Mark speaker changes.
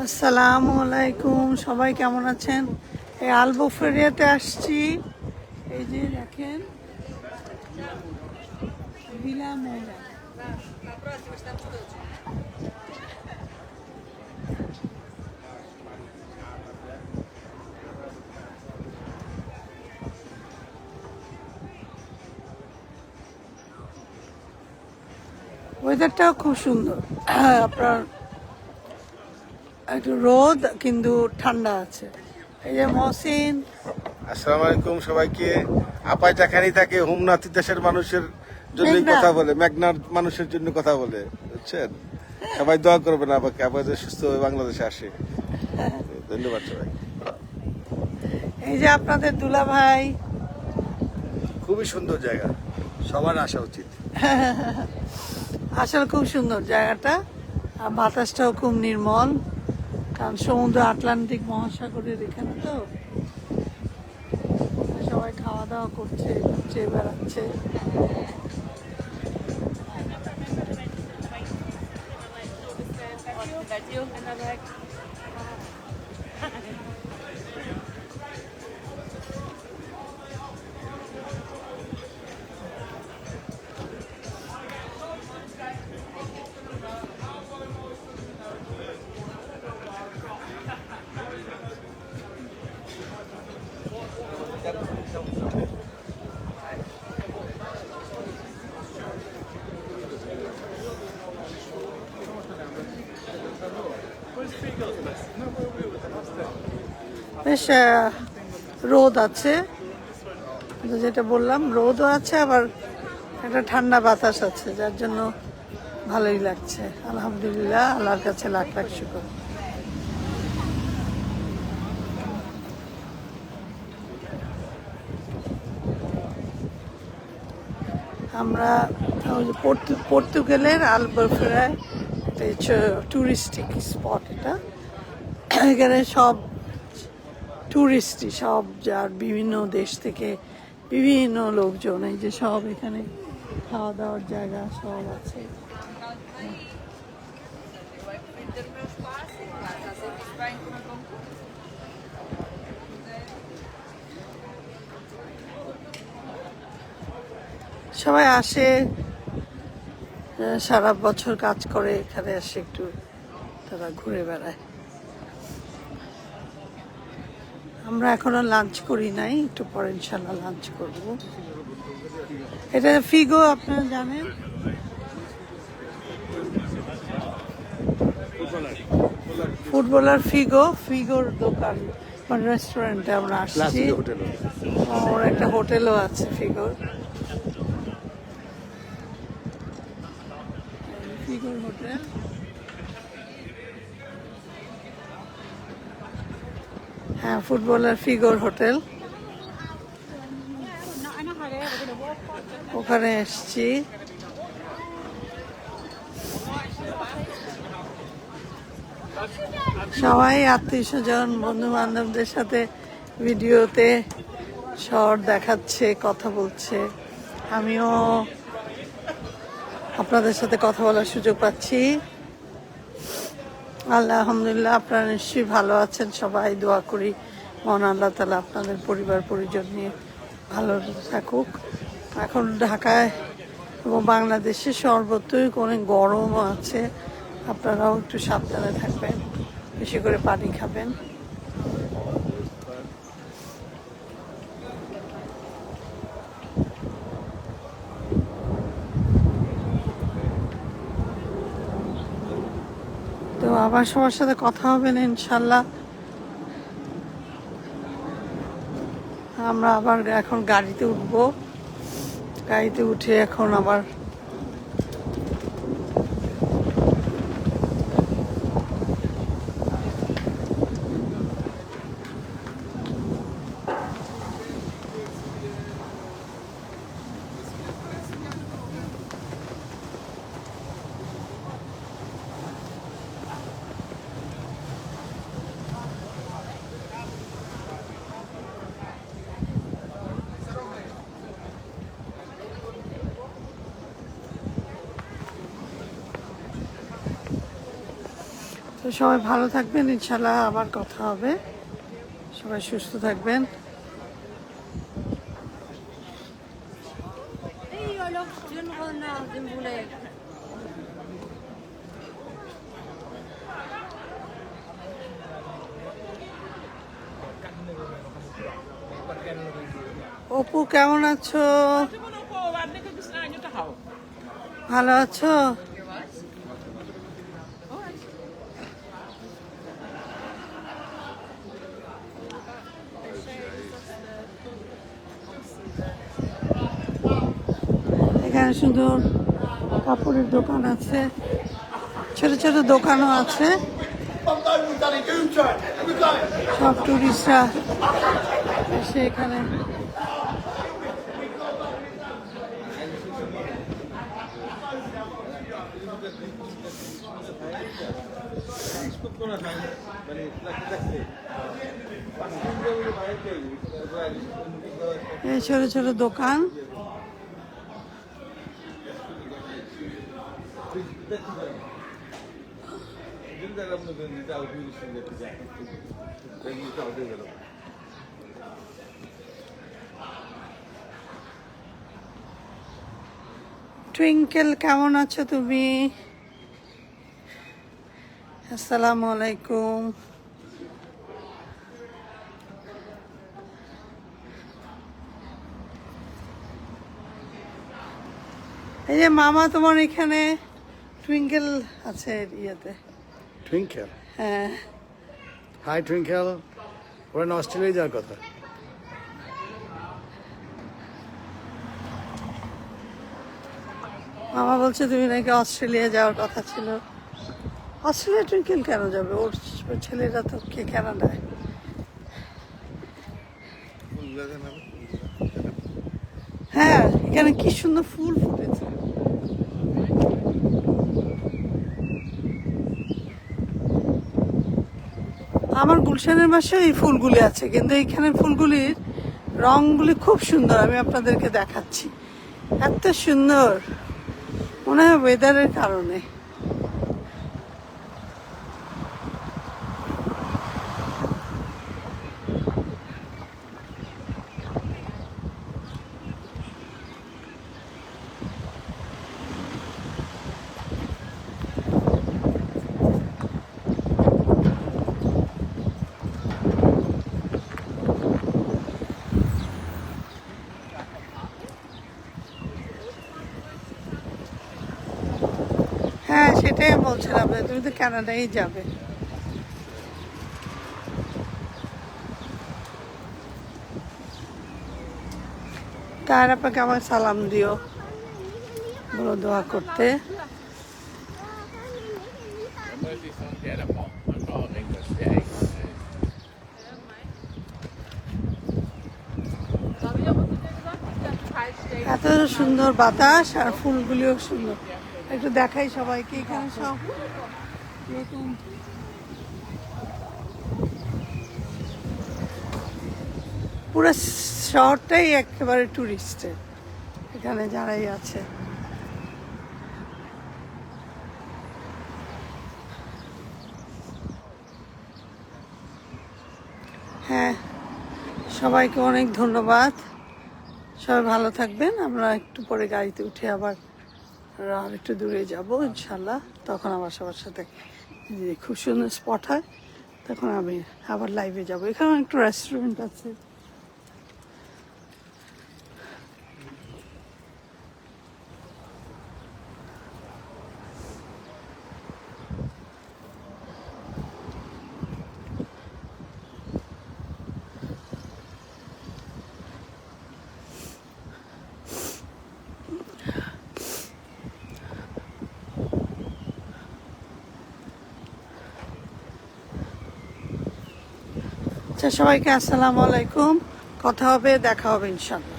Speaker 1: আসসালামু আলাইকুম, সবাই কেমন আছেন? এই আলবো ফেরিয়াতে আসছি। এই যে দেখেন ওয়েদারটাও খুব সুন্দর। আপনার একটু রোদ কিন্তু ঠান্ডা আছে। এই যে মহসিন।
Speaker 2: আসসালামু আলাইকুম সবাইকে। আপাই চাকারি থাকে হোমনাথ দেশের মানুষের জন্য কথা বলে মেঘনার মানুষের জন্য কথা বলে বুঝছেন? সবাই দোয়া করবেন আপাকে আপা যে সুস্থ হয়ে বাংলাদেশে আসে। ধন্যবাদ সবাই
Speaker 1: এই যে আপনাদের দুলা ভাই
Speaker 2: খুবই সুন্দর জায়গা সবার আসা উচিত।
Speaker 1: আসলে খুব সুন্দর জায়গাটা আর বাতাসটাও খুব নির্মল। কারণ সমুদ্র আটলান্টিক মহাসাগরের এখানে তো। সবাই খাওয়া দাওয়া করছে ঘুরছে বেড়াচ্ছে। বেশ রোদ আছে। যেটা বললাম, রোদও আছে, আবার একটা ঠান্ডা বাতাস আছে, যার জন্য ভালোই লাগছে। আলহামদুলিল্লাহ, আল্লাহর কাছে লাখ লাখ শুকর। আমরা পর্তুগালের আলবরফেরায় টুরিস্টিক স্পট এটা। এখানে সব টুরিস্টই সব যার বিভিন্ন দেশ থেকে বিভিন্ন লোকজন, এই যে সব এখানে খাওয়া দাওয়ার জায়গা সব আছে। সবাই আসে সারা বছর কাজ করে, এখানে আসে একটু তারা ঘুরে বেড়ায়। আমরা এখনও লাঞ্চ করি নাই একটু পরে ইনশাল্লাহ লাঞ্চ করব। এটা ফিগো আপনারা জানেন? ফুটবলার ফিগো ফিগোর দোকান মানে রেস্টুরেন্টে আমরা আসছি। ওর একটা হোটেলও আছে ফিগোর ফিগোর হোটেল হ্যাঁ ফুটবলার ফিগর হোটেল। ওখানে এসছি। সবাই আত্মীয় স্বজন বন্ধু বান্ধবদের সাথে ভিডিওতে শহর দেখাচ্ছে, কথা বলছে। আমিও আপনাদের সাথে কথা বলার সুযোগ পাচ্ছি। আলহামদুলিল্লাহ, আপনারা নিশ্চয়ই ভালো আছেন। সবাই দোয়া করি মন আল্লাহ তালা আপনাদের পরিবার, পরিজন নিয়ে ভালো থাকুক। এখন ঢাকায় এবং বাংলাদেশে সর্বত্রই কোনো গরম আছে। আপনারাও একটু সাবধানে থাকবেন, বেশি করে পানি খাবেন। তো আবার সবার সাথে কথা হবে না, ইনশাল্লাহ। আমরা আবার এখন গাড়িতে উঠবো। গাড়িতে উঠে এখন আবার সবাই ভালো থাকবেন ইনশাল্লাহ আবার কথা হবে। সবাই সুস্থ থাকবেন। অপু কেমন আছো? ভালো koo সুন্দর কাপড়ের দোকান আছে, ছোট ছোট দোকানও আছে। সব টুরিস্টরা এসে এখানে ছোট ছোট দোকান। টুইঙ্কেল কেমন আছো তুমি? আসসালামু আলাইকুম। এই যে মামা তোমার এখানে। টুইঙ্কেল আছে ইয়েতে।
Speaker 3: টুইঙ্কেল
Speaker 1: হ্যাঁ।
Speaker 3: হাই টুইঙ্কেল ওরা না অস্ট্রেলিয়া যাওয়ার কথা।
Speaker 1: মামা বলছে তুমি নাকি অস্ট্রেলিয়া যাওয়ার কথা ছিল। অস্ট্রেলিয়া টুইঙ্কেল কেন যাবে? ওর ছেলেরা তো কে কানাডায়? হ্যাঁ এখানে কি সুন্দর ফুল আমার গুলশানের বাসে এই ফুলগুলি আছে, কিন্তু এইখানে ফুলগুলির রংগুলি খুব সুন্দর, আমি আপনাদেরকে দেখাচ্ছি। এত সুন্দর। মনে হয় ওয়েদারের কারণে হ্যাঁ সেটাই বলছিলাম তুমি তো কানাডাই যাবে। তার আপনাকে আমার সালাম দিও। বলো দোয়া করতে। এত সুন্দর বাতাস আর ফুলগুলিও সুন্দর। একটু দেখাই সবাইকে এখানে সব এরকম পুরো শহরটাই একেবারে টুরিস্টের এখানে যারাই আছে। হ্যাঁ সবাইকে অনেক ধন্যবাদ। সবাই ভালো থাকবেন, আমরা একটু পরে গাড়িতে উঠে আবার আর একটু দূরে যাব ইনশাল্লাহ তখন আবার সবার সাথে খুব সুন্দর স্পট হয়, তখন আমি আবার লাইভে যাব। এখানে একটু রেস্টুরেন্ট আছে। আচ্ছা সবাইকে আসসালামু আলাইকুম। কথা হবে দেখা হবে ইনশাল্লাহ